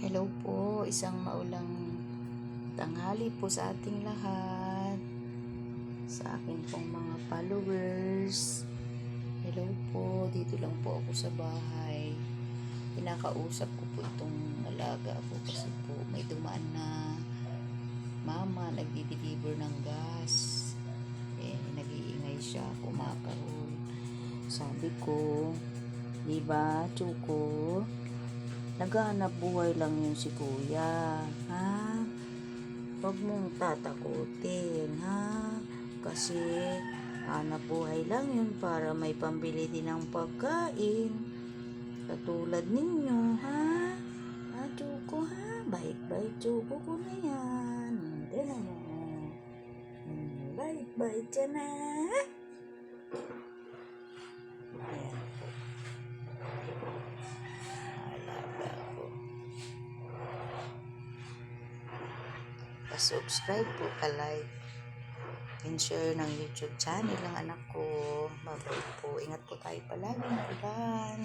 Hello po, isang maulang tanghali po sa ating lahat. Sa aking pong mga followers. Hello po, dito lang po ako sa bahay. Pinakausap ko po itong alaga ko kasi po may dumaan na mama nagdi-deliver ng gas. Eh, nag-iingay siya, kumakahol. Sabi ko, di ba, Chuko? Naghahanap buhay lang yun si kuya. Ha? Huwag mong tatakutin, ha? Kasi hanap buhay lang yun para may pambili din ng pagkain. Katulad ninyo, ha? Ha, Chuko, ha? Bait-bait, Chuko ko na yan. Hindi na. Hmm, Bait-bait yan, ha? Pa-subscribe po, ka-like, and share ng YouTube channel ng anak ko. Mabait po. Ingat po tayo palagi, iban.